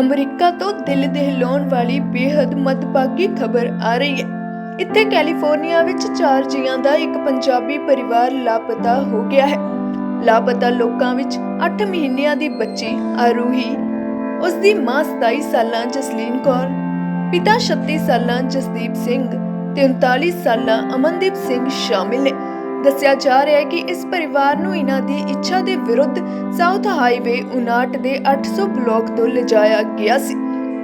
America ਤੋਂ ਦਿਲ ਦਹਿਲਾਉਣ ਵਾਲੀ ਬੇहद ਮਦਭਾਗੀ ਖਬਰ ਆ ਰਹੀ ਹੈ। ਇੱਥੇ ਕੈਲੀਫੋਰਨੀਆ ਵਿੱਚ ਚਾਰ ਜੀਆਂ ਦਾ ਇੱਕ ਪੰਜਾਬੀ ਪਰਿਵਾਰ ਲਾਪਤਾ ਹੋ ਗਿਆ ਹੈ। ਲਾਪਤਾ ਲੋਕਾਂ ਵਿੱਚ 8 ਮਹੀਨਿਆਂ ਦੀ ਬੱਚੀ ਆਰੂਹੀ ਉਸ ਦੀ ਮਾਂ 27 ਸਾਲਾਂ ਜਸਲੀਨ ਕੌਰ, ਪਿਤਾ 36 ਸਾਲਾਂ ਜਸਦੀਪ ਸਿੰਘ ਤੇ 39 ਸਾਲਾਂ ਅਮਨਦੀਪ ਸਿੰਘ ਸ਼ਾਮਿਲ ਨੇ। ਦੱਸਿਆ ਜਾ ਰਿਹਾ ਹੈ ਕਿ ਇਸ ਪਰਿਵਾਰ ਨੂੰ ਇਹਨਾਂ ਦੀ ਇੱਛਾ ਦੇ ਵਿਰੁੱਧ ਸਾਊਥ ਹਾਈਵੇ 59 ਦੇ 800 ਬਲਾਕ ਤੋਂ ਲਿਜਾਇਆ ਗਿਆ ਸੀ।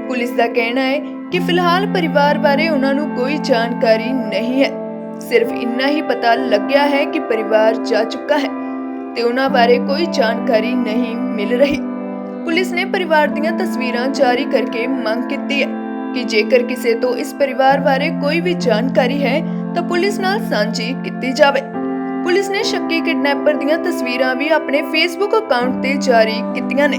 ਪੁਲਿਸ ਦਾ ਕਹਿਣਾ ਹੈ ਕਿ ਫਿਲਹਾਲ ਪਰਿਵਾਰ ਬਾਰੇ ਉਹਨਾਂ ਨੂੰ ਕੋਈ ਜਾਣਕਾਰੀ ਨਹੀਂ ਹੈ। ਸਿਰਫ ਇੰਨਾ ਹੀ ਪਤਾ ਲੱਗਿਆ ਹੈ ਕਿ ਪਰਿਵਾਰ ਜਾ ਚੁੱਕਾ ਹੈ ਤੇ ਉਹਨਾਂ ਬਾਰੇ ਕੋਈ ਜਾਣਕਾਰੀ ਨਹੀਂ ਮਿਲ ਰਹੀ। ਪੁਲਿਸ ਨੇ ਪਰਿਵਾਰ ਦੀਆਂ ਤਸਵੀਰਾਂ ਜਾਰੀ ਕਰਕੇ ਮੰਗ ਕੀਤੀ ਹੈ ਕਿ ਜੇਕਰ ਕਿਸੇ ਤੋਂ ਇਸ ਪਰਿਵਾਰ ਬਾਰੇ ਕੋਈ ਵੀ ਜਾਣਕਾਰੀ ਹੈ ਤਾਂ ਪੁਲਿਸ ਨਾਲ ਸਾਂਝੀ ਕੀਤੀ ਜਾਵੇ। ਪੁਲਿਸ ਨੇ ਸ਼ੱਕੀ ਕਿਡਨੈਪਰ ਦੀਆਂ ਤਸਵੀਰਾਂ ਵੀ ਆਪਣੇ ਫੇਸਬੁੱਕ ਅਕਾਊਂਟ ਤੇ ਜਾਰੀ ਕੀਤੀਆਂ ਨੇ।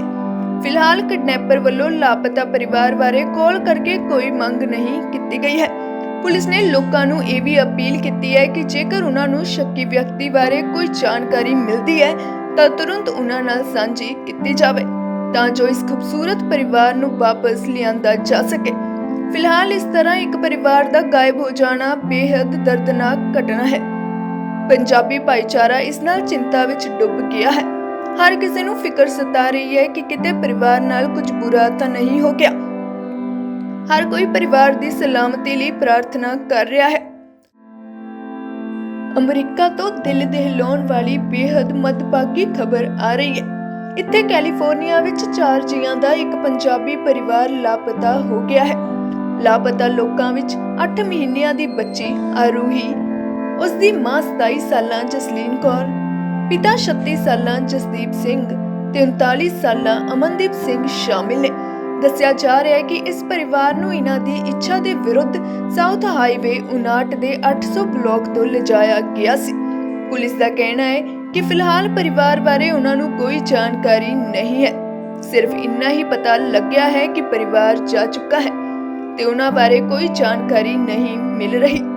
ਫਿਲਹਾਲ ਕਿਡਨੈਪਰ ਵੱਲੋਂ ਲਾਪਤਾ ਪਰਿਵਾਰ ਬਾਰੇ ਕਾਲ ਕਰਕੇ ਕੋਈ ਮੰਗ ਨਹੀਂ ਕੀਤੀ ਗਈ ਹੈ। ਪੁਲਿਸ ਨੇ ਲੋਕਾਂ ਨੂੰ ਇਹ ਵੀ ਅਪੀਲ ਕੀਤੀ ਹੈ ਕਿ ਜੇਕਰ ਉਹਨਾਂ ਨੂੰ ਸ਼ੱਕੀ ਵਿਅਕਤੀ ਬਾਰੇ ਕੋਈ ਜਾਣਕਾਰੀ ਮਿਲਦੀ ਹੈ, ਤਾਂ ਤੁਰੰਤ ਉਹਨਾਂ ਨਾਲ ਸਾਂਝੀ ਕੀਤੀ ਜਾਵੇ, ਤਾਂ ਜੋ ਇਸ ਖੂਬਸੂਰਤ ਪਰਿਵਾਰ ਨੂੰ ਵਾਪਸ ਲਿਆਂਦਾ ਜਾ ਸਕੇ। ਫਿਲਹਾਲ ਇਸ ਤਰ੍ਹਾਂ ਇੱਕ ਪਰਿਵਾਰ ਦਾ ਗਾਇਬ ਹੋ ਜਾਣਾ ਬੇहद ਦਰਦਨਾਕ ਘਟਨਾ ਹੈ। ਪੰਜਾਬੀ ਭਾਈਚਾਰਾ ਇਸ ਨਾਲ ਚਿੰਤਾ ਵਿੱਚ ਡੁੱਬ ਗਿਆ ਹੈ। ਹਰ ਕਿਸੇ ਨੂੰ ਫਿਕਰ ਸਤਾ ਰਹੀ ਹੈ ਕਿ ਕਿਤੇ ਪਰਿਵਾਰ ਨਾਲ ਕੁਝ ਬੁਰਾ ਤਾਂ ਨਹੀਂ ਹੋ ਗਿਆ। ਹਰ ਕੋਈ ਪਰਿਵਾਰ ਦੀ ਸਲਾਮਤੀ ਲਈ ਪ੍ਰਾਰਥਨਾ ਕਰ ਰਿਹਾ ਹੈ। ਅਮਰੀਕਾ ਤੋਂ ਦਿਲ ਦਹਿਲਾਉਣ ਵਾਲੀ ਬੇहद ਮਦਭਾਗੀ ਖਬਰ ਆ ਰਹੀ ਹੈ। ਇੱਥੇ ਕੈਲੀਫੋਰਨੀਆ ਵਿੱਚ ਚਾਰ ਜੀਆਂ ਦਾ ਇੱਕ ਪੰਜਾਬੀ ਪਰਿਵਾਰ ਲਾਪਤਾ ਹੋ ਗਿਆ ਹੈ। ਲਾਪਤਾ ਲੋਕਾਂ ਵਿੱਚ 8 ਮਹੀਨਿਆਂ ਦੀ ਬੱਚੀ ਆਰੂਹੀ ਉਸ ਦੀ ਮਾਂ 27 ਸਾਲਾਂ ਜਸਲੀਨ ਕੌਰ, ਪਿਤਾ 36 ਸਾਲਾਂ ਜਸਦੀਪ ਸਿੰਘ ਤੇ 39 ਸਾਲਾਂ ਅਮਨਦੀਪ ਸਿੰਘ ਸ਼ਾਮਿਲ ਨੇ। ਦੱਸਿਆ ਜਾ ਰਿਹਾ ਹੈ ਕਿ ਇਸ ਪਰਿਵਾਰ ਨੂੰ ਇਹਨਾਂ ਦੀ ਇੱਛਾ ਦੇ ਵਿਰੁੱਧ ਸਾਊਥ ਹਾਈਵੇ 59 ਦੇ 800 ਬਲਾਕ ਤੋਂ ਲਿਜਾਇਆ ਗਿਆ ਸੀ। ਪੁਲਿਸ ਦਾ ਕਹਿਣਾ ਹੈ ਕਿ ਫਿਲਹਾਲ ਪਰਿਵਾਰ ਬਾਰੇ ਉਹਨਾਂ ਨੂੰ ਕੋਈ ਜਾਣਕਾਰੀ ਨਹੀਂ ਹੈ। ਸਿਰਫ ਇੰਨਾ ਹੀ ਪਤਾ ਲੱਗਿਆ ਹੈ ਕਿ ਪਰਿਵਾਰ ਜਾ ਚੁੱਕਾ ਹੈ ਤੇ ਉਹਨਾਂ ਬਾਰੇ ਕੋਈ ਜਾਣਕਾਰੀ ਨਹੀਂ ਮਿਲ ਰਹੀ।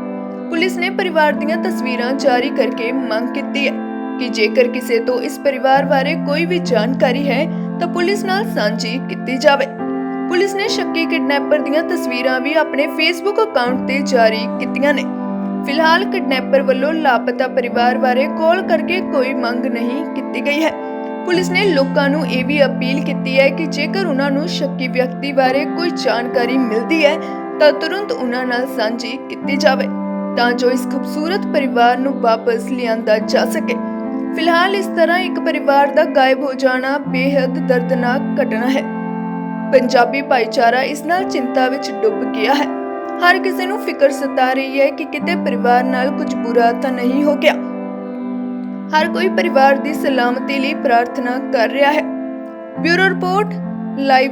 ਪੁਲਿਸ ਨੇ ਪਰਿਵਾਰ ਦੀਆਂ ਤਸਵੀਰਾਂ ਜਾਰੀ ਕਰਕੇ ਮੰਗ ਕੀਤੀ ਹੈ ਕਿ ਜੇਕਰ ਕਿਸੇ ਤੋਂ ਇਸ ਪਰਿਵਾਰ ਬਾਰੇ ਕੋਈ ਵੀ ਜਾਣਕਾਰੀ ਹੈ, ਤਾਂ ਪੁਲਿਸ ਨਾਲ ਸਾਂਝੀ ਕੀਤੀ ਜਾਵੇ। ਪੁਲਿਸ ਨੇ ਸ਼ੱਕੀ ਕਿਡਨੈਪਰ ਦੀਆਂ ਤਸਵੀਰਾਂ ਵੀ ਆਪਣੇ ਫੇਸਬੁੱਕ ਅਕਾਊਂਟ ਤੇ ਜਾਰੀ ਕੀਤੀਆਂ ਨੇ। ਫਿਲਹਾਲ ਕਿਡਨੈਪਰ ਵੱਲੋਂ ਲਾਪਤਾ ਪਰਿਵਾਰ ਬਾਰੇ ਕਾਲ ਕਰਕੇ ਕੋਈ ਮੰਗ ਨਹੀਂ ਕੀਤੀ ਗਈ ਹੈ। ਪੁਲਿਸ ਨੇ ਲੋਕਾਂ ਨੂੰ ਇਹ ਵੀ ਅਪੀਲ ਕੀਤੀ ਹੈ ਕਿ ਜੇਕਰ ਉਹਨਾਂ ਨੂੰ ਸ਼ੱਕੀ ਵਿਅਕਤੀ ਬਾਰੇ ਕੋਈ ਜਾਣਕਾਰੀ ਮਿਲਦੀ ਹੈ, ਤਾਂ ਤੁਰੰਤ ਉਹਨਾਂ ਨਾਲ ਸਾਂਝੀ ਕੀਤੀ ਜਾਵੇ। ਤਾਂ ਜੋ ਇਸ ਖੂਬਸੂਰਤ ਪਰਿਵਾਰ ਨੂੰ ਵਾਪਸ ਲਿਆਂਦਾ ਜਾ ਸਕੇ। ਫਿਲਹਾਲ ਇਸ ਤਰ੍ਹਾਂ ਇੱਕ ਪਰਿਵਾਰ ਦਾ ਗਾਇਬ ਹੋ ਜਾਣਾ ਬੇहद ਦਰਦਨਾਕ ਘਟਨਾ ਹੈ। ਪੰਜਾਬੀ ਭਾਈਚਾਰਾ ਇਸ ਨਾਲ ਚਿੰਤਾ ਵਿੱਚ ਡੁੱਬ ਗਿਆ ਹੈ। ਹਰ ਕਿਸੇ ਨੂੰ ਫਿਕਰ ਸਤਾ ਰਹੀ ਹੈ ਕਿ ਕਿਤੇ ਪਰਿਵਾਰ ਨਾਲ ਕੁਝ ਬੁਰਾ ਤਾਂ ਨਹੀਂ ਹੋ ਗਿਆ। ਹਰ ਕੋਈ ਪਰਿਵਾਰ ਦੀ ਸਲਾਮਤੀ ਲਈ ਪ੍ਰਾਰਥਨਾ ਕਰ ਰਿਹਾ ਹੈ। Bureau report, live